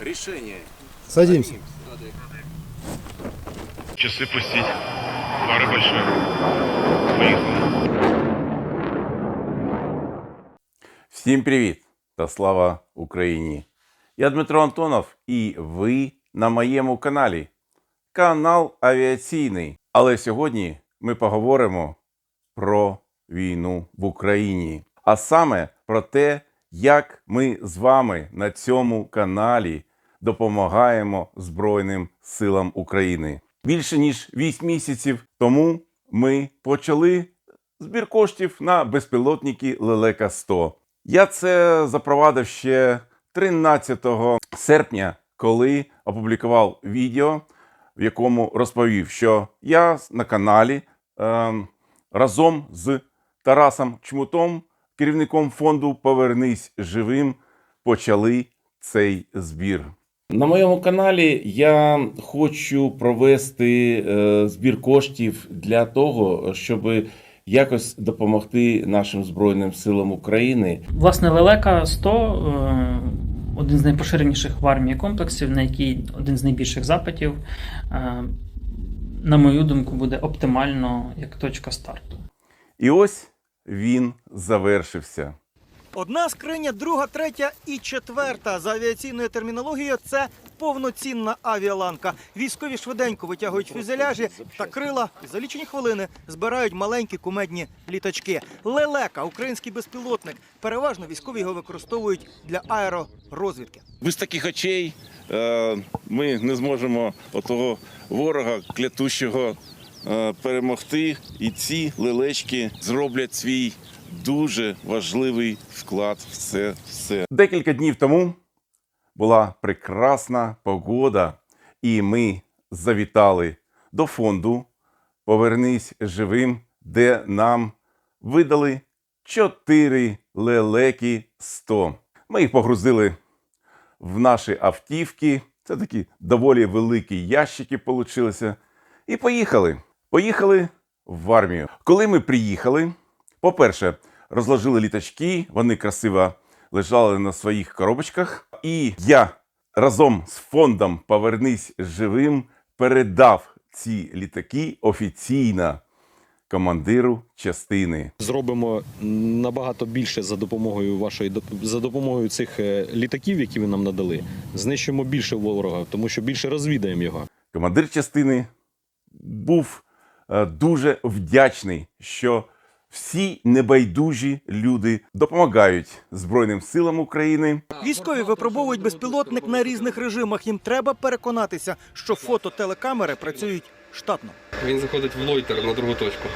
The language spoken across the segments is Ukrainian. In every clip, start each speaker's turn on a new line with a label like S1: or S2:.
S1: решение.
S2: Садимся.
S3: Часы пустить. Пары большие. Поехали.
S1: Всім привіт та слава Україні! Я Дмитро Антонов, і ви на моєму каналі. Канал Авіаційний. Але сьогодні ми поговоримо про війну в Україні, а саме про те, як ми з вами на цьому каналі допомагаємо Збройним силам України. Більше ніж 8 місяців тому ми почали збір коштів на безпілотники Лелека 100. Я це запровадив ще 13 серпня, коли опублікував відео, в якому розповів, що я на каналі ем, разом з Тарасом Чмутом, керівником фонду Повернись живим, почали цей збір. На моєму каналі я хочу провести е, збір коштів для того, щоб якось допомогти нашим Збройним силам України.
S4: Власне, лелека 100 е, один з найпоширеніших в армії комплексів, на який один з найбільших запитів, е, на мою думку, буде оптимально як точка старту.
S1: І ось він завершився.
S5: Одна скриня, друга, третя і четверта. За авіаційною термінологією це повноцінна авіаланка. Військові швиденько витягують фюзеляжі та крила і за лічені хвилини збирають маленькі кумедні літачки. Лелека, український безпілотник. Переважно військові його використовують для аеророзвідки.
S6: без таких очей е, ми не зможемо отого ворога клятущого перемогти. І ці лелечки зроблять свій дуже важливий вклад в це все.
S1: Декілька днів тому була прекрасна погода, і ми завітали до фонду Повернись живим, де нам видали 4 лелеки 100. Ми їх погрузили в наші автівки. Це такі доволі великі ящики получилися. І поїхали. Поїхали в армію. Коли ми приїхали, по-перше, розложили літачки, вони красиво лежали на своїх коробочках. І я разом з фондом Повернись живим передав ці літаки офіційно командиру частини.
S7: зробимо набагато більше за допомогою вашої за допомогою цих е, літаків, які ви нам надали. Знищимо більше ворога, тому що більше розвідаємо його.
S1: командир частини був дуже вдячний, що всі небайдужі люди допомагають Збройним силам України.
S5: Військові випробовують безпілотник на різних режимах. Їм треба переконатися, що фото-телекамери працюють штатно.
S8: Він заходить в лойтер на другу точку.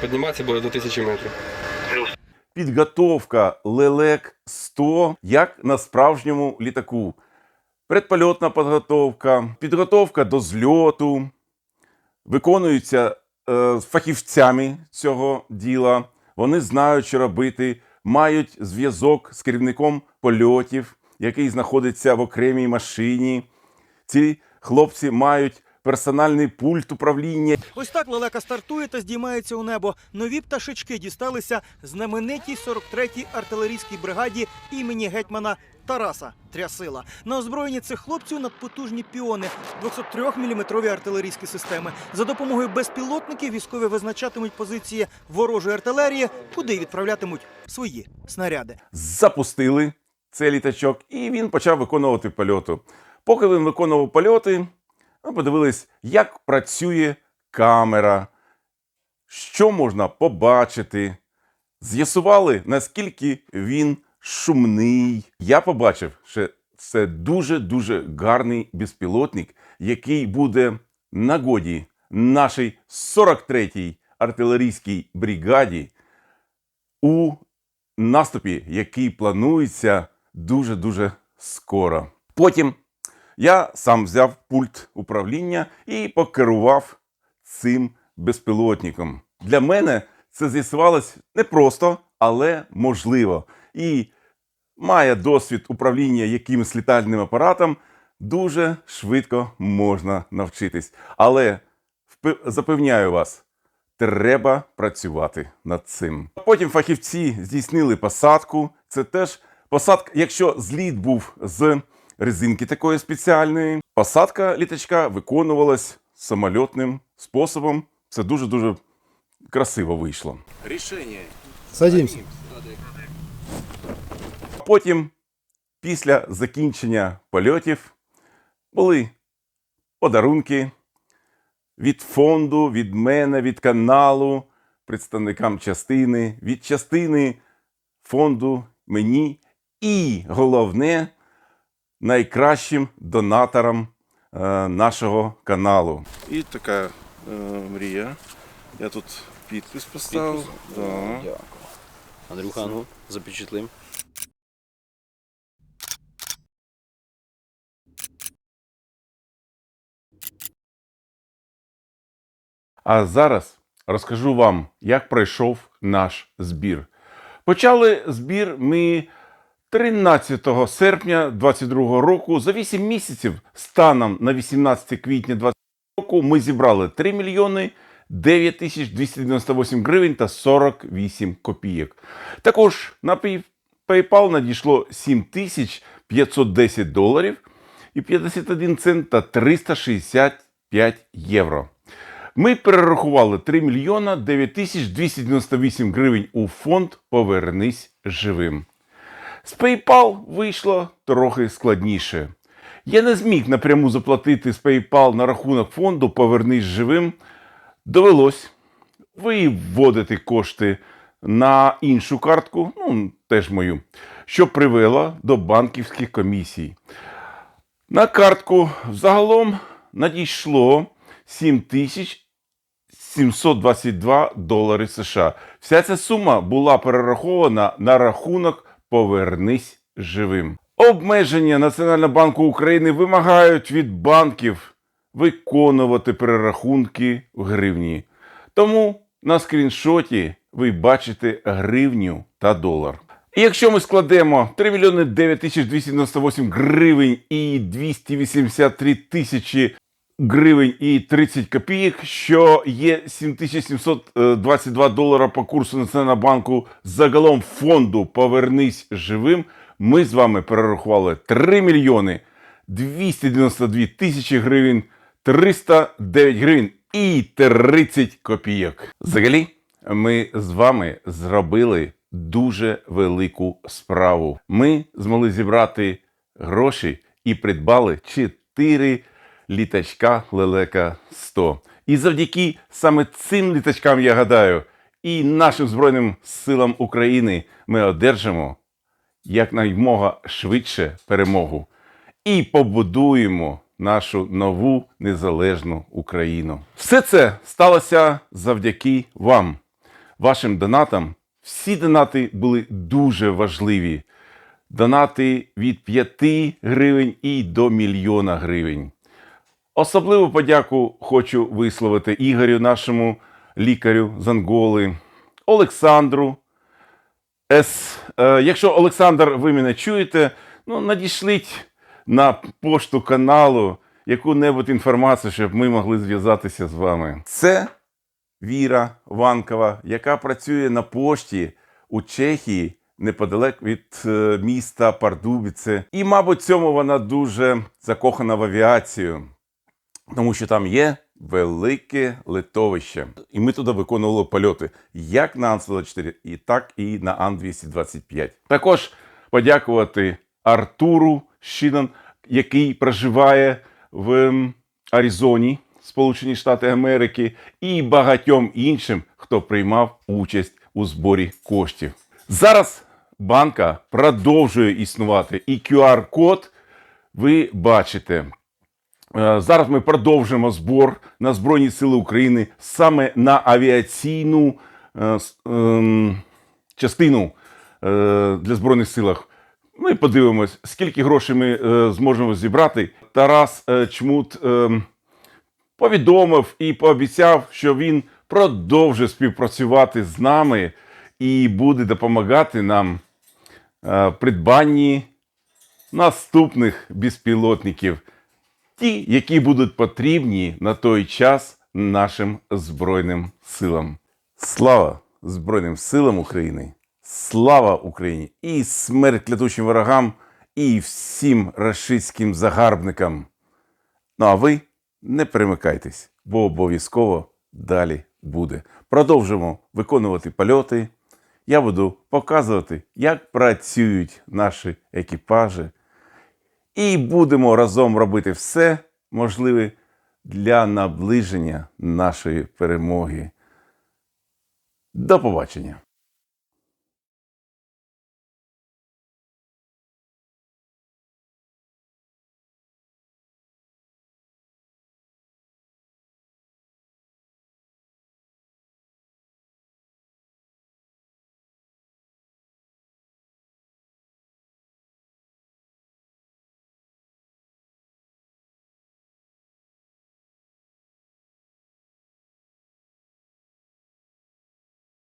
S8: Підніматися буде до тисячі метрів.
S1: Підготовка лелек 100 як на справжньому літаку. Предпольотна підготовка, підготовка до зльоту виконуються е, фахівцями цього діла. Вони знають, що робити, мають зв'язок з керівником польотів, який знаходиться в окремій машині. Ці хлопці мають персональний пульт управління.
S5: Ось так лелека стартує та здіймається у небо. Нові пташечки дісталися знаменитій 43-й артилерійській бригаді імені гетьмана Тараса Трясила. На озброєнні цих хлопців надпотужні піони, 203-мм артилерійські системи. За допомогою безпілотників військові визначатимуть позиції ворожої артилерії, куди відправлятимуть свої снаряди.
S1: запустили цей літачок, і він почав виконувати польоту. Поки він виконував польоти, ми подивились, як працює камера, що можна побачити. З'ясували, наскільки він шумний. Я побачив, що це дуже-дуже гарний безпілотник, який буде на годі нашій 43-й артилерійській бригаді у наступі, який планується дуже-дуже скоро. Потім я сам взяв пульт управління і покерував цим безпілотником. Для мене це з'ясувалось непросто, але можливо. І має досвід управління якимось літальним апаратом, дуже швидко можна навчитись. Але запевняю вас, треба працювати над цим. Потім фахівці здійснили посадку. Це теж посадка, якщо зліт був з резинки такої спеціальної. Посадка літачка виконувалась самольотним способом. Це дуже-дуже красиво вийшло. Рішення.
S2: Садимся.
S1: Потім, після закінчення польотів, були подарунки від фонду, від мене, від каналу, представникам частини, від частини фонду мені і головне найкращим донаторам е, нашого каналу.
S6: І така е, мрія. Я тут підпис поставив. Да.
S7: Андрюха, ну, запечатлим.
S1: А зараз розкажу вам, як пройшов наш збір. Почали збір ми 13 серпня 2022 року. За 8 місяців, станом на 18 квітня 2020 року, ми зібрали 3 мільйони 9 тисяч 298 гривень та 48 копійок. Також на Pay- PayPal надійшло 7 тисяч 510 доларів і 51 цент та 365 євро. Ми перерахували 3 мільйона 9 тисяч 298 гривень у фонд Повернись живим. З PayPal вийшло трохи складніше. Я не зміг напряму заплатити з PayPal на рахунок фонду Повернись живим. Довелось виводити кошти на іншу картку, ну теж мою, що привело до банківських комісій. На картку взагалом надійшло 7 тисяч 722 долари США. Вся ця сума була перерахована на рахунок Повернись живим. Обмеження Національного банку України вимагають від банків виконувати перерахунки в гривні. Тому на скріншоті ви бачите гривню та долар. І якщо ми складемо 3 мільйони 9 тисяч 298 гривень і 283 тисячі гривень і 30 копійок, що є 7722 долара по курсу Національного банку загалом фонду Повернись живим. Ми з вами перерахували 3 мільйони 292 тисячі гривень, 309 гривень і 30 копійок. Взагалі, ми з вами зробили дуже велику справу. Ми змогли зібрати гроші і придбали 4 літачка Лелека 100. І завдяки саме цим літачкам, я гадаю, і нашим Збройним силам України ми одержимо якнаймога швидше перемогу і побудуємо нашу нову незалежну Україну. Все це сталося завдяки вам, вашим донатам. Всі донати були дуже важливі. Донати від 5 гривень і до мільйона гривень. Особливу подяку хочу висловити Ігорю, нашому лікарю з Анголи, Олександру. С. Е, якщо Олександр, ви мене чуєте, ну надішліть на пошту каналу яку-небудь інформацію, щоб ми могли зв'язатися з вами. Це Віра Ванкова, яка працює на пошті у Чехії неподалек від е, міста Пардубіце. І, мабуть, цьому вона дуже закохана в авіацію тому що там є велике литовище. І ми туди виконували польоти як на Ан-124, і так і на Ан-225. Також подякувати Артуру Щінан, який проживає в Аризоні, Сполучені Штати Америки, і багатьом іншим, хто приймав участь у зборі коштів. Зараз банка продовжує існувати, і QR-код ви бачите. Е, Зараз ми продовжимо збор на Збройні Сили України саме на авіаційну е, ем, частину е, для Збройних силах. Ми подивимось, скільки грошей ми зможемо зібрати. Тарас Чмут ем, повідомив і пообіцяв, що він продовжить співпрацювати з нами і буде допомагати нам в придбанні наступних безпілотників ті, які будуть потрібні на той час нашим Збройним силам. Слава Збройним силам України! Слава Україні! І смерть клятучим ворогам, і всім рашистським загарбникам. Ну а ви не перемикайтесь, бо обов'язково далі буде. Продовжимо виконувати польоти. Я буду показувати, як працюють наші екіпажі. І будемо разом робити все можливе для наближення нашої перемоги. До побачення!